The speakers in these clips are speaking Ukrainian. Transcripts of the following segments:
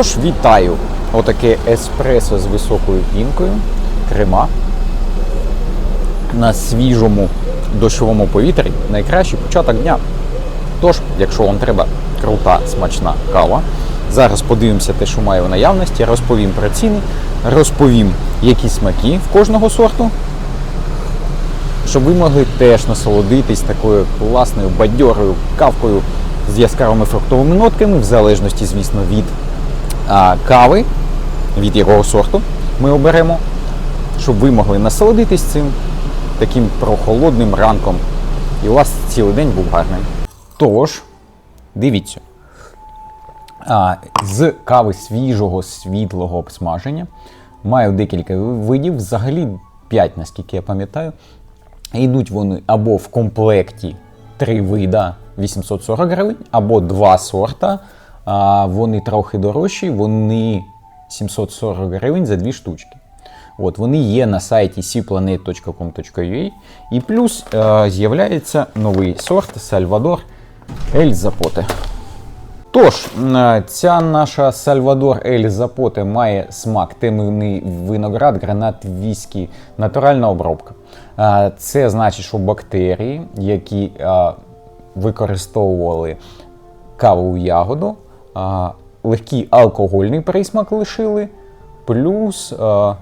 Тож вітаю! Отаке еспресо з високою пінкою, крема на свіжому дощовому повітрі. Найкращий початок дня. Тож, якщо вам треба крута, смачна кава, зараз подивимося те, що має в наявності, розповім про ціни, розповім, які смаки в кожного сорту, щоб ви могли теж насолодитись такою класною бадьорою кавкою з яскравими фруктовими нотками, в залежності, звісно, від кави, від якого сорту ми оберемо, щоб ви могли насолодитись цим таким прохолодним ранком. І у вас цілий день був гарним. Тож, дивіться. А, з кави свіжого світлого обсмаження маю декілька видів, взагалі 5, наскільки я пам'ятаю. Йдуть вони або в комплекті 3 вида 840 гривень, або 2 сорта. Вони трохи дорожчі, вони 740 гривень за 2 штучки. От, вони є на сайті cplanet.com.ua і плюс е, з'являється новий сорт Сальвадор Ель Запоте. Тож, ця наша Сальвадор Ель Запоте має смак темний виноград, гранат, віскі, натуральна обробка. Е, Це значить, що бактерії, які е, використовували кавову ягоду, е, легкий алкогольний присмак лишили, плюс е,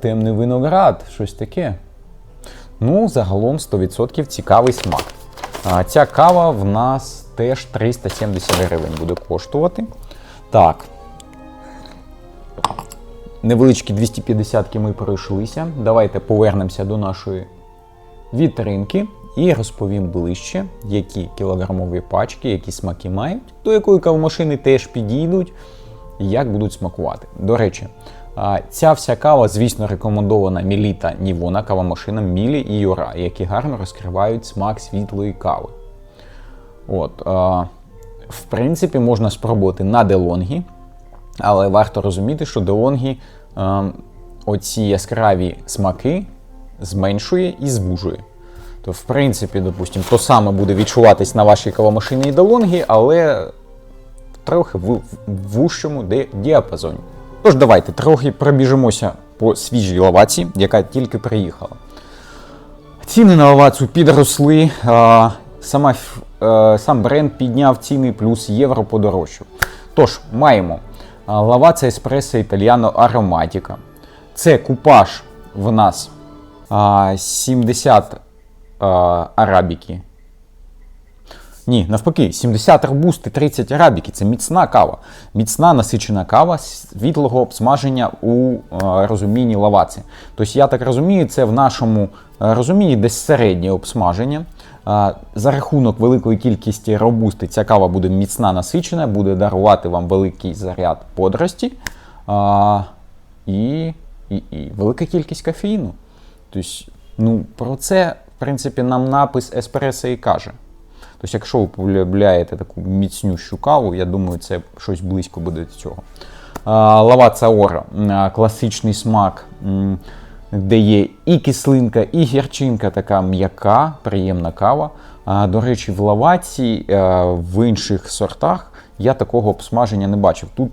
темний виноград, щось таке. Ну, загалом 100% цікавий смак. А, ця кава в нас теж 370 гривень буде коштувати. Так. Невеличкі 250 ми пройшлися. Давайте повернемося до нашої вітринки і розповім ближче, які кілограмові пачки, які смаки мають, до якої кавомашини теж підійдуть, як будуть смакувати. До речі, ця вся кава, звісно, рекомендована Мілі та Нівона кавомашинам Мілі і Юра, які гарно розкривають смак світлої кави. От, в принципі, можна спробувати на делонгі, але варто розуміти, що делонгі оці яскраві смаки зменшує і звужує. То, в принципі, допустимо, то саме буде відчуватись на вашій кавомашині і делонгі, але трохи в, в вущому ди- діапазоні. Тож давайте трохи пробіжимося по свіжій лаваці, яка тільки приїхала. Ціни на лавацу підросли. а, Сама, ф- е, сам бренд підняв ціни, плюс євро подорожчав. Тож, маємо а, лаваца еспресо італіано ароматіка. Це купаж в нас а, 70 а, арабіки. Ні, навпаки, 70 робусти, 30 арабіки. Це міцна кава. Міцна насичена кава світлого обсмаження у е, розумінні лаваці. Тобто, я так розумію, це в нашому е, розумінні десь середнє обсмаження. Е, За рахунок великої кількості робусти ця кава буде міцна насичена, буде дарувати вам великий заряд бодрості е, і, і, і велика кількість кофеїну. Тобто, ну, про це, принципі, нам напис еспресо і каже. Тобто, якщо ви полюбляєте таку міцнющу каву, я думаю, це щось близько буде до цього. А, Лаваца Ора класичний смак, де є і кислинка, і гірчинка, така м'яка, приємна кава. До речі, в лаваці в інших сортах я такого обсмаження не бачив. Тут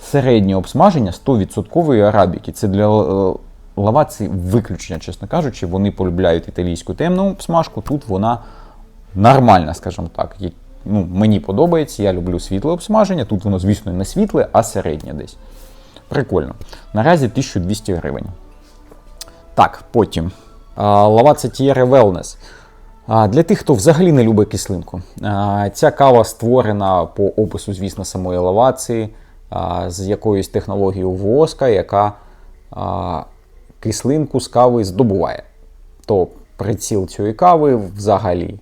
середнє обсмаження 100% арабіки. Це для е, лаваці виключення, чесно кажучи. Вони полюбляють італійську темну обсмажку. Тут вона нормальна, скажімо так. Ну, мені подобається, я люблю світле обсмаження. Тут воно, звісно, не світле, а середнє десь. Прикольно. Наразі 1200 гривень. Так, потім. Лаваца Тієре Wellness. Для тих, хто взагалі не любить кислинку. Ця кава створена по опису, звісно, самої лавації з якоюсь технологією воска, яка кислинку з кави здобуває. То приціл цієї кави взагалі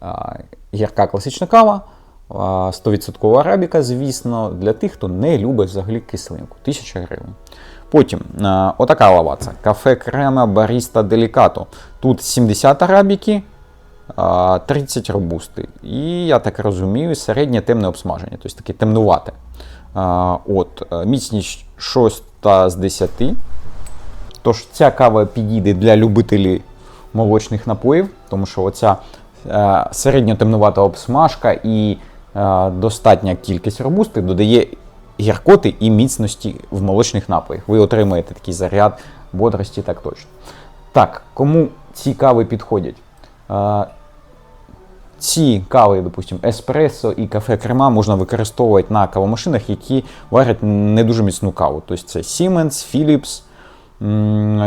а, гірка класична кава, а, 100% арабіка, звісно, для тих, хто не любить взагалі кислинку. 1000 гривень. Потім а, отака лаваца. Кафе крема Баріста Делікато. Тут 70 арабіки, 30 робусти. І я так розумію, середнє темне обсмаження, тобто таке темнувате. От, міцність 6 з 10. Тож ця кава підійде для любителів молочних напоїв, тому що оця е, середньо темнувата обсмажка і е, достатня кількість робусти додає гіркоти і міцності в молочних напоях. Ви отримаєте такий заряд бодрості, так точно. Так, кому ці кави підходять? Е, ці кави, допустимо, еспресо і кафе крема можна використовувати на кавомашинах, які варять не дуже міцну каву. Тобто це Siemens, Philips.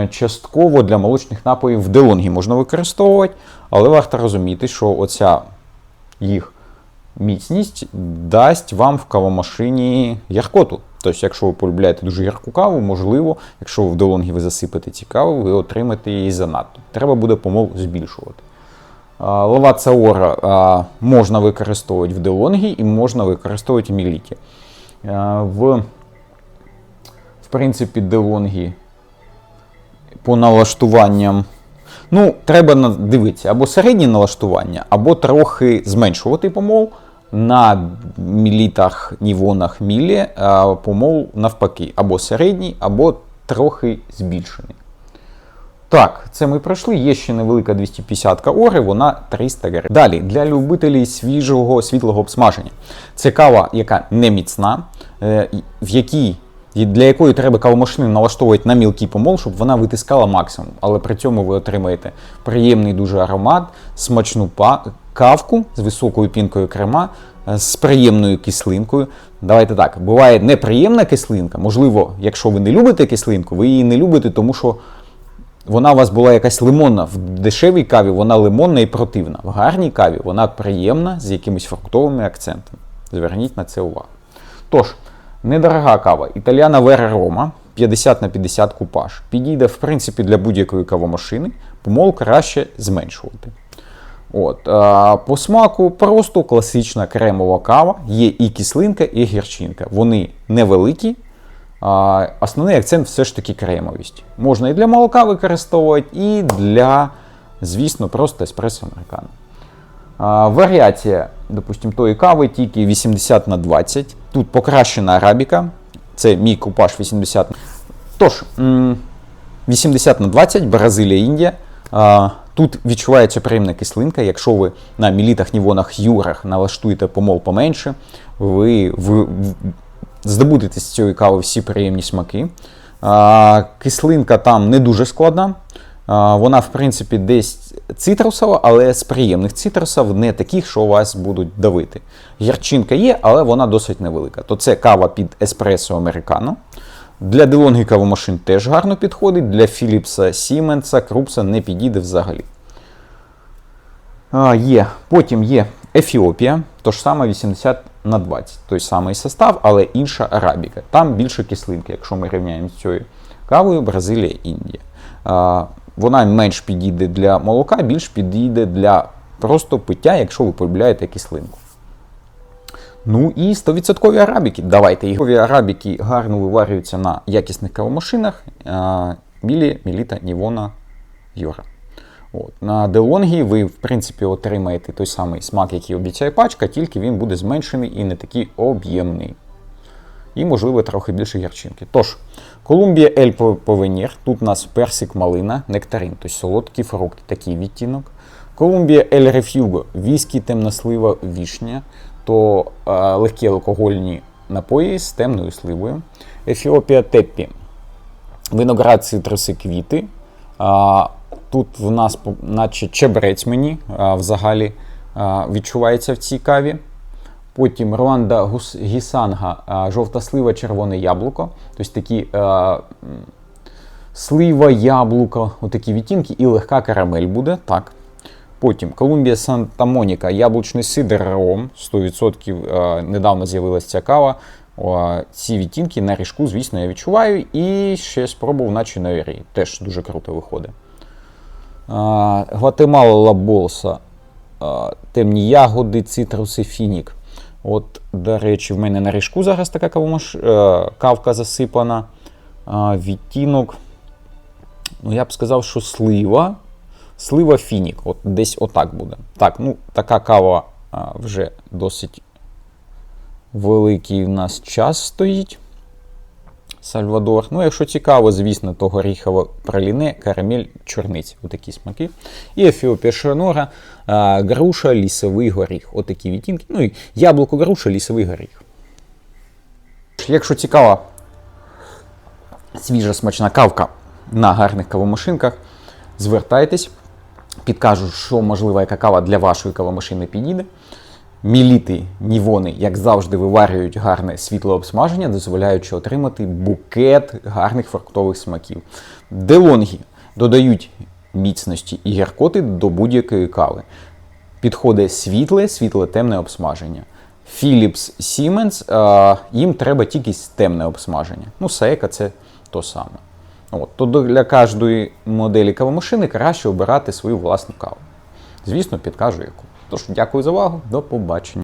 Частково для молочних напоїв в DeLonghi можна використовувати, але варто розуміти, що оця їх міцність дасть вам в кавомашині яркоту. Тобто, якщо ви полюбляєте дуже ярку каву, можливо, якщо в DeLonghi ви засипете ці каву, ви отримаєте її занадто. Треба буде помол збільшувати. А, Лаваца Ора а, можна використовувати в DeLonghi і можна використовувати в Міліті. В, в принципі, DeLonghi по налаштуванням. Ну, треба дивитися або середнє налаштування, або трохи зменшувати помол. На мілітах, нівонах мілі а помол навпаки, або середній, або трохи збільшений. Так, це ми пройшли. Є ще невелика 250 ори, вона 300 гривень. Далі, для любителів свіжого світлого обсмаження. Це кава, яка не міцна, е, в якій, для якої треба кавомашину налаштовувати на мілкий помол, щоб вона витискала максимум. Але при цьому ви отримаєте приємний дуже аромат, смачну кавку з високою пінкою крема, е, з приємною кислинкою. Давайте так, буває неприємна кислинка. Можливо, якщо ви не любите кислинку, ви її не любите, тому що вона у вас була якась лимонна. В дешевій каві вона лимонна і противна. В гарній каві вона приємна з якимись фруктовими акцентами. Зверніть на це увагу. Тож, недорога кава. Італіана Вера Рома 50 на 50 купаж. Підійде, в принципі, для будь-якої кавомашини. Помол краще зменшувати. От, а, по смаку просто класична кремова кава. Є і кислинка, і гірчинка. Вони невеликі. А, основний акцент все ж таки кремовість. Можна і для молока використовувати, і для, звісно, просто еспресо американо. Варіація, допустимо, тої кави тільки 80 на 20. Тут покращена арабіка. Це мій купаж 80. Тож, 80 на 20, Бразилія, Індія. Тут відчувається приємна кислинка. Якщо ви на мілітах, нівонах, юрах налаштуєте помол поменше, ви, ви, здобудете з цієї кави всі приємні смаки. Кислинка там не дуже складна. Вона, в принципі, десь цитрусова, але з приємних цитрусів, не таких, що вас будуть давити. Гірчинка є, але вона досить невелика. То це кава під еспресо американо. Для DeLonghi кавомашин теж гарно підходить. Для Philipsa, Siemens, Крупса не підійде взагалі. А, є. Потім є Ефіопія, то ж саме 80 на 20. Той самий состав, але інша арабіка. Там більше кислинки, якщо ми рівняємо з цією кавою Бразилія, Індія. Вона менш підійде для молока, більш підійде для просто пиття, якщо ви полюбляєте кислинку. Ну і 100% арабіки. Давайте їх. Арабіки гарно виварюються на якісних кавомашинах. а, Мілі, Міліта, Нівона, Юра. От. На DeLonghi ви, в принципі, отримаєте той самий смак, який обіцяє пачка, тільки він буде зменшений і не такий об'ємний. І, можливо, трохи більше гірчинки. Тож, Колумбія Ель Повенір. Тут у нас персик малина, нектарин, тобто солодкі фрукти, такий відтінок. Колумбія Ель Рефюго, віскі, темнослива, вішня, то е, легкі алкогольні напої з темною сливою. Ефіопія Теппі, виноград, цитруси, квіти. А, тут в нас, наче чебрець мені а, взагалі а, відчувається в цій каві. Потім Руанда Гісанга, жовта слива, червоне яблуко. Тобто такі м, слива, яблуко, отакі відтінки, і легка карамель буде. Так. Потім Колумбія Санта Моніка, яблучний сидр ром, 100% е, недавно з'явилася ця кава. Ці відтінки на ріжку, звісно, я відчуваю. І ще спробував на Ірі. Теж дуже круто виходить. Гватемала Лаболса, темні ягоди, цитруси, фінік. От, до речі, в мене на ріжку зараз така кавомаш... е, кавка засипана. Відтінок. Ну, я б сказав, що слива. Слива фінік. От десь отак буде. Так, ну, така кава вже досить великий в нас час стоїть. Сальвадор. Ну, якщо цікаво, звісно, то горіхово праліне, карамель, чорниці. Отакі смаки. І Ефіопія Шонора, груша, лісовий горіх. Отакі відтінки. Ну і яблуко, груша, лісовий горіх. Якщо цікава свіжа смачна кавка на гарних кавомашинках, звертайтесь, підкажу, що можливо, яка кава для вашої кавомашини підійде. Міліти нівони, як завжди, виварюють гарне світле обсмаження, дозволяючи отримати букет гарних фруктових смаків. Делонгі додають міцності і гіркоти до будь-якої кави. Підходить світле, світле темне обсмаження. Philips Siemens, їм треба тільки темне обсмаження. Ну, Seika це то саме. От, то для кожної моделі кавомашини краще обирати свою власну каву. Звісно, підкажу яку. Тож, дякую за увагу, до побачення.